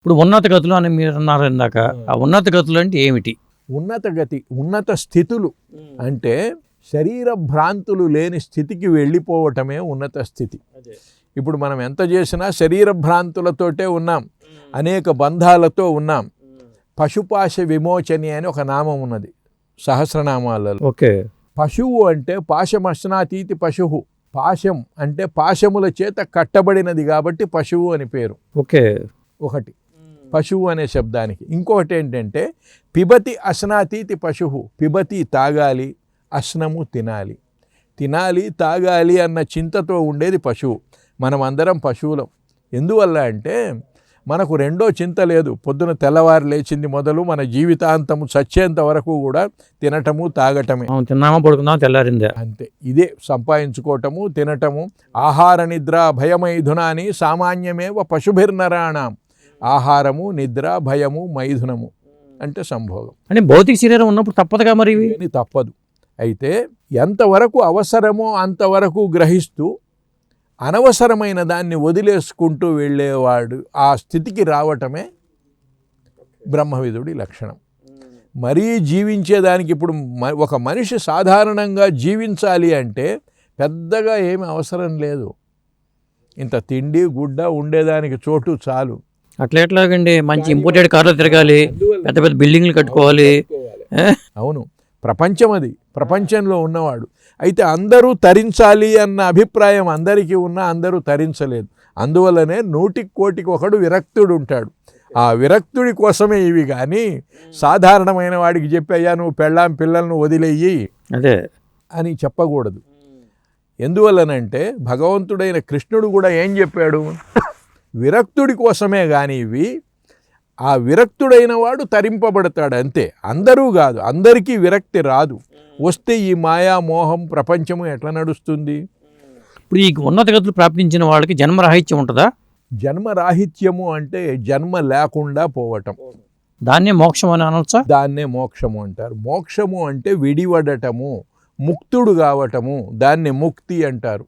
ఇప్పుడు ఉన్నత గతులు అని మీరు అన్నారు ఇందాక ఆ. ఉన్నత గతులు అంటే ఏమిటి? ఉన్నత గతి ఉన్నత స్థితులు అంటే శరీర భ్రాంతులు లేని స్థితికి వెళ్ళిపోవటమే ఉన్నత స్థితి. ఇప్పుడు మనం ఎంత చేసినా శరీర భ్రాంతులతోటే ఉన్నాం అనేక బంధాలతో ఉన్నాం. పశుపాశ విమోచని అని ఒక నామం ఉన్నది సహస్రనామాలలో. ఓకే. పశువు అంటే పాశమశ్నాతీతి పశువు. పాశం అంటే పాశముల చేత కట్టబడినది కాబట్టి పశువు అని పేరు. ఓకే. ఒకటి. పశువు అనే శబ్దానికి. ఇంకొకటి ఏంటంటే పిబతి అస్నాతీతి పశువు పిబతి తాగాలి అస్నము తినాలి. తినాలి తాగాలి అన్న చింతతో ఉండేది పశువు. మనం అందరం పశువులం. ఎందువల్ల అంటే మనకు రెండో చింత లేదు. పొద్దున తెల్లవారు లేచింది మొదలు మన జీవితాంతము చచ్చేంత వరకు కూడా తినటము తాగటమే. అవును తిన్నామా పడుకుందామా తెల్లారిందే. అంతే. ఇదే సంపాదించుకోవటము తినటము ఆహార నిద్ర భయమైథునాని సామాన్యమేవ పశుభిర్నరాణం. ఆహారము నిద్ర భయము మైథునము అంటే సంభోగం. అంటే భౌతిక శరీరం ఉన్నప్పుడు తప్పదుగా మరి ఇవి? తప్పదు. అయితే ఎంతవరకు అవసరమో అంతవరకు గ్రహిస్తూ అనవసరమైన దాన్ని వదిలేసుకుంటూ వెళ్ళేవాడు ఆ స్థితికి రావటమే బ్రహ్మవిధుడి లక్షణం. మరీ జీవించేదానికి ఇప్పుడు మ- ఒక మనిషి సాధారణంగా జీవించాలి అంటే పెద్దగా ఏమి అవసరం లేదు. ఇంత తిండి గుడ్డ ఉండేదానికి చోటు చాలు. అట్లా ఎట్లాగండి? మంచి ఇంపోర్టెడ్ కార్లో తిరగాలి పెద్ద పెద్ద బిల్డింగ్లు కట్టుకోవాలి? అవును. ప్రపంచం అది. ప్రపంచంలో ఉన్నవాడు. అయితే అందరూ తరించాలి అన్న అభిప్రాయం అందరికీ ఉన్నా అందరూ తరించలేదు. అందువల్లనే నూటికి కోటికి ఒకడు విరక్తుడు ఉంటాడు. ఆ విరక్తుడి కోసమే ఇవి కానీ సాధారణమైన వాడికి చెప్పి అయ్యా నువ్వు పెళ్ళాం పిల్లలను వదిలేయి అదే. అని చెప్పకూడదు. ఎందువల్లనంటే భగవంతుడైన కృష్ణుడు కూడా ఏం చెప్పాడు? విరక్తుడి కోసమే కానీ ఇవి ఆ విరక్తుడైన వాడు తరింపబడతాడు అంతే. అందరూ కాదు అందరికీ విరక్తి రాదు. వస్తే ఈ మాయా మోహం ప్రపంచము ఎట్లా నడుస్తుంది? ఇప్పుడు ఈ ఉన్నత గతులు ప్రాప్తించిన వాళ్ళకి జన్మరాహిత్యం ఉంటుందా? జన్మరాహిత్యము అంటే జన్మ లేకుండా పోవటం. దాన్నే మోక్షం అని అనొచ్చా? దాన్నే మోక్షము అంటారు. మోక్షము అంటే విడివడటము ముక్తుడు కావటము దాన్ని ముక్తి అంటారు.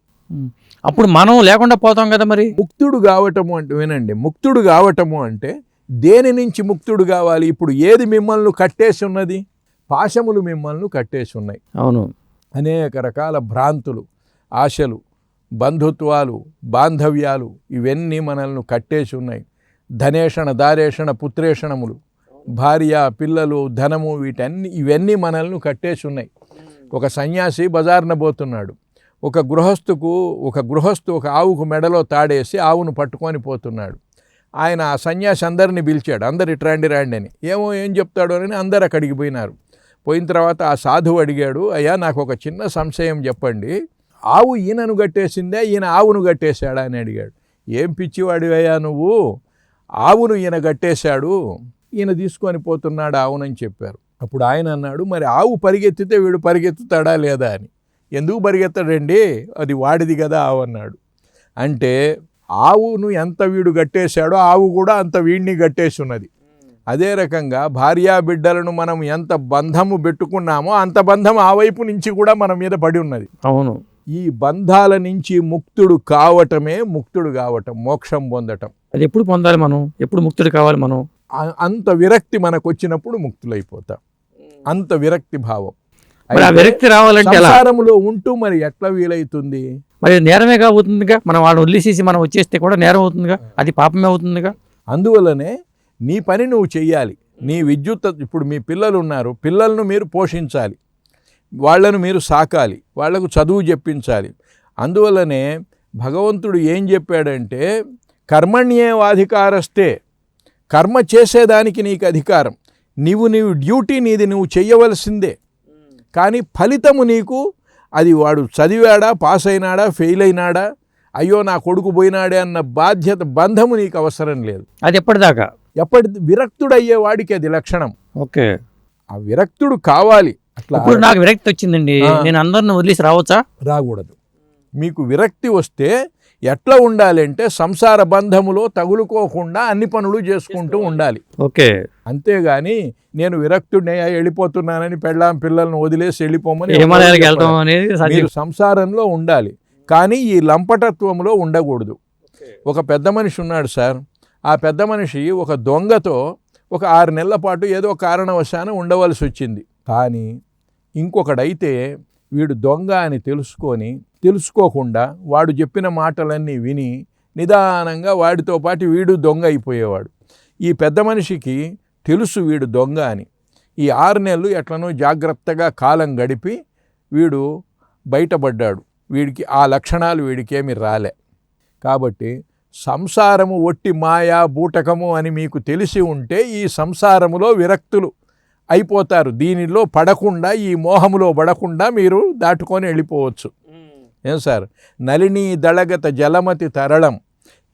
అప్పుడు మనం లేకుండా పోతాం కదా మరి? ముక్తుడు కావటము అంటే వినండి ముక్తుడు కావటము అంటే దేని నుంచి ముక్తుడు కావాలి? ఇప్పుడు ఏది మిమ్మల్ని కట్టేసి ఉన్నది? పాశములు మిమ్మల్ని కట్టేసి ఉన్నాయి. అవును. అనేక రకాల భ్రాంతులు ఆశలు బంధుత్వాలు బాంధవ్యాలు ఇవన్నీ మనల్ని కట్టేసి ఉన్నాయి. ధనేషణ దారేషణ పుత్రేషణములు భార్య పిల్లలు ధనము వీటన్ని ఇవన్నీ మనల్ని కట్టేసి ఉన్నాయి. ఒక సన్యాసి బజార్న పోతున్నాడు. ఒక గృహస్థుకు ఒక గృహస్థు ఒక ఆవుకు మెడలో తాడేసి ఆవును పట్టుకొని పోతున్నాడు. ఆయన ఆ సన్యాసి అందరిని పిలిచాడు. అందరు రాండి రాండి అని. ఏమో ఏం చెప్తాడు అని అందరు అక్కడికి పోయినారు. పోయిన తర్వాత ఆ సాధువు అడిగాడు అయ్యా నాకు ఒక చిన్న సంశయం చెప్పండి. ఆవు ఈయనను కట్టేసిందే ఈయన ఆవును కట్టేశాడా? అని అడిగాడు. ఏం పిచ్చివాడివయ్యా నువ్వు? ఆవును ఈయన కట్టేశాడు ఈయన తీసుకొని పోతున్నాడు ఆవునని చెప్పారు. అప్పుడు ఆయన అన్నాడు మరి ఆవు పరిగెత్తితే వీడు పరిగెత్తుతాడా లేదా? అని. ఎందుకు పరిగెత్తడండి? అది వాడిది కదా ఆవు అన్నాడు. అంటే ఆవును ఎంత వీడు కట్టేశాడో ఆవు కూడా అంత వీడిని కట్టేసి ఉన్నది. అదే రకంగా భార్యా బిడ్డలను మనం ఎంత బంధము పెట్టుకున్నామో అంత బంధం ఆ వైపు నుంచి కూడా మన మీద పడి ఉన్నది. అవును. ఈ బంధాల నుంచి ముక్తుడు కావటమే ముక్తుడు కావటం మోక్షం పొందటం. అది ఎప్పుడు పొందాలి మనం? ఎప్పుడు ముక్తుడు కావాలి మనం? అంత విరక్తి మనకు వచ్చినప్పుడు ముక్తులైపోతాం. అంత విరక్తి భావం. మరి ఆ విరక్తి రావాలంటే సంసారంలో ఉంటూ మరి ఎట్లా వీలైతుంది? మరి నేరమే కాబోతుందిగా మనం వాడిని వదిలేసేసి మనం వచ్చేస్తే కూడా నేరం అవుతుందిగా? అది పాపమే అవుతుందిగా? అందువల్లనే నీ పని నువ్వు చెయ్యాలి. నీ విద్యుత్ ఇప్పుడు మీ పిల్లలు ఉన్నారు. పిల్లలను మీరు పోషించాలి. వాళ్ళను మీరు సాకాలి. వాళ్ళకు చదువు చెప్పించాలి. అందువల్లనే భగవంతుడు ఏం చెప్పాడంటే కర్మణ్యేవాధికారస్తే కర్మ చేసేదానికి నీకు అధికారం. నీవు నీవు డ్యూటీ నీది నువ్వు చెయ్యవలసిందే. కానీ ఫలితము నీకు అది వాడు చదివాడా పాస్ అయినాడా ఫెయిల్ అయినాడా అయ్యో నా కొడుకు పోయినాడే అన్న బాధ్యత బంధము నీకు అవసరం లేదు. అది ఎప్పటిదాకా? ఎప్పటి విరక్తుడయ్యే వాడికి అది లక్షణం. ఓకే. ఆ విరక్తుడు కావాలి. అట్లా ఇప్పుడు నాకు విరక్తి వచ్చిందండి. నేను అందరిని వదిలేసి రావచ్చా? రాకూడదు. మీకు విరక్తి వస్తే ఎట్లా ఉండాలి అంటే సంసార బంధములో తగులుకోకుండా అన్ని పనులు చేసుకుంటూ ఉండాలి. ఓకే. అంతేగాని నేను విరక్తుడిని వెళ్ళిపోతున్నానని పెళ్ళాం పిల్లల్ని వదిలేసి వెళ్ళిపోమని సంసారంలో ఉండాలి. కానీ ఈ లంపటత్వంలో ఉండకూడదు. ఒక పెద్ద మనిషి ఉన్నాడు సార్. ఆ పెద్ద మనిషి ఒక దొంగతో ఒక ఆరు నెలల పాటు ఏదో కారణవశాన ఉండవలసి వచ్చింది. కానీ ఇంకొకడైతే వీడు దొంగ అని తెలుసుకొని తెలుసుకోకుండా వాడు చెప్పిన మాటలన్నీ విని నిదానంగా వాడితో పాటు వీడు దొంగ అయిపోయేవాడు. ఈ పెద్ద మనిషికి తెలుసు వీడు దొంగ అని. ఈ ఆరు నెలలు ఎట్లనో జాగ్రత్తగా కాలం గడిపి వీడు బయటపడ్డాడు. వీడికి ఆ లక్షణాలు వీడికేమి రాలే. కాబట్టి సంసారము ఒట్టి మాయా బూటకము అని మీకు తెలిసి ఉంటే ఈ సంసారములో విరక్తులు అయిపోతారు. దీనిలో పడకుండా ఈ మోహములో పడకుండా మీరు దాటుకొని వెళ్ళిపోవచ్చు. ఏం సార్? నలినీ దళగత జలమతి తరళం.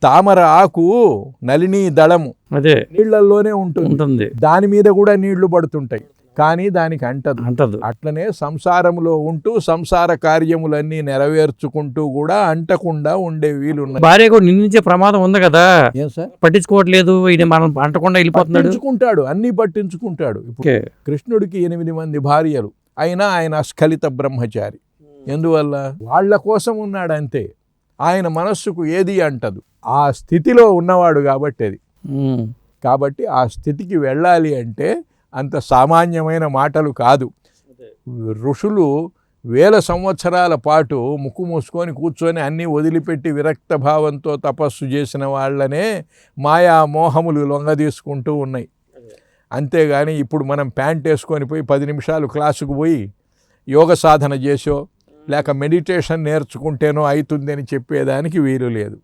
తామర ఆకు నలినీ దళము. అదే. నీళ్ళల్లోనే ఉంటుంది. ఉంటుంది. దాని మీద కూడా నీళ్ళు పడుతుంటాయి. కానీ దానికి అంటదు. అంటదు. అట్లనే సంసారములో ఉంటూ సంసార కార్యములన్నీ నెరవేర్చుకుంటూ కూడా అంటకుండా ఉండే వీలున్నాయి. భార్య కూడా నిందించే ప్రమాదం ఉంది కదా? సార్? పట్టించుకోవట్లేదు. ఇది మనం అంటకుండా వెళ్ళిపోతున్నాడు. పట్టించుకుంటాడు. అన్నీ పట్టించుకుంటాడు. ఇప్పుడు కృష్ణుడికి ఎనిమిది మంది భార్యలు. అయినా ఆయన అస్ఖలిత బ్రహ్మచారి. ఎందువల్ల? వాళ్ళ కోసం ఉన్నాడు అంతే ఆయన మనస్సుకు ఏది అంటదు? ఆ స్థితిలో ఉన్నవాడు కాబట్టి అది. కాబట్టి ఆ స్థితికి వెళ్ళాలి అంటే అంత సామాన్యమైన మాటలు కాదు. ఋషులు వేల సంవత్సరాల పాటు ముక్కు మూసుకొని కూర్చొని అన్నీ వదిలిపెట్టి విరక్త భావంతో తపస్సు చేసిన వాళ్ళనే మాయా మోహములు లొంగదీసుకుంటూ ఉన్నాయి. అంతేగాని ఇప్పుడు మనం ప్యాంట్ వేసుకొని పోయి పది నిమిషాలు క్లాసుకు పోయి యోగ సాధన చేసో లేక మెడిటేషన్ నేర్చుకుంటేనో అవుతుందని చెప్పేదానికి వీలు లేదు.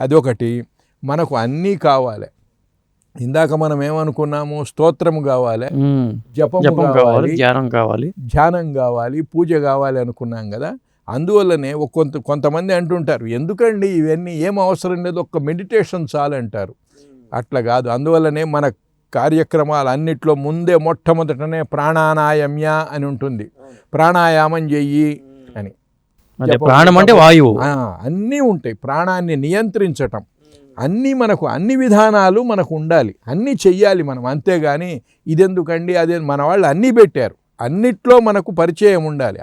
అదొకటి. మనకు అన్నీ కావాలి. ఇందాక మనం ఏమనుకున్నాము స్తోత్రము కావాలి జపం కావాలి ధ్యానం కావాలి. ధ్యానం కావాలి పూజ కావాలి అనుకున్నాం కదా. అందువల్లనే ఒక కొంత కొంతమంది అంటుంటారు ఎందుకండి ఇవన్నీ? ఏం అవసరం లేదు ఒక్క మెడిటేషన్ చాలంటారు. అట్లా కాదు. అందువల్లనే మన కార్యక్రమాలు అన్నిట్లో ముందే మొట్టమొదటనే ప్రాణానాయమ్య అని ఉంటుంది. ప్రాణాయామం చెయ్యి అని. ప్రాణం అంటే వాయువు. అన్నీ ఉంటాయి. ప్రాణాన్ని నియంత్రించటం. అన్నీ మనకు అన్ని విధానాలు మనకు ఉండాలి. అన్నీ చెయ్యాలి మనం. అంతేగాని ఇదెందుకండి? అదే మన వాళ్ళు అన్నీ పెట్టారు. అన్నిట్లో మనకు పరిచయం ఉండాలి.